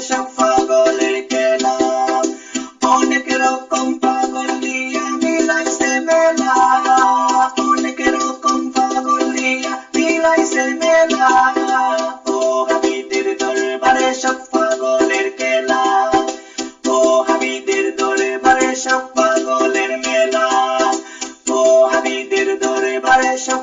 সব পাগলের খেলা অনেক রকম পাগল দিয়া মিলাইছে মেলা অনেক রকম পাগল দিয়া মিলাইছে মেলা ও হাবিদের দরবারে সব পাগলের খেলা ও হাবিদের দরবারে সব পাগলের মেলা ও হাবিদের দরবারে সব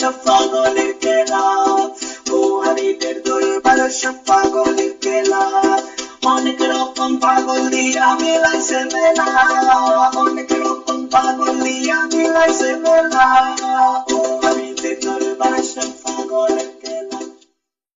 দরবারে সব পাগলের খেলা ও হাবিদের দরবারে সব পাগলের খেলা অনেক রকম পাগল দিয়া মিলাইছে মেলা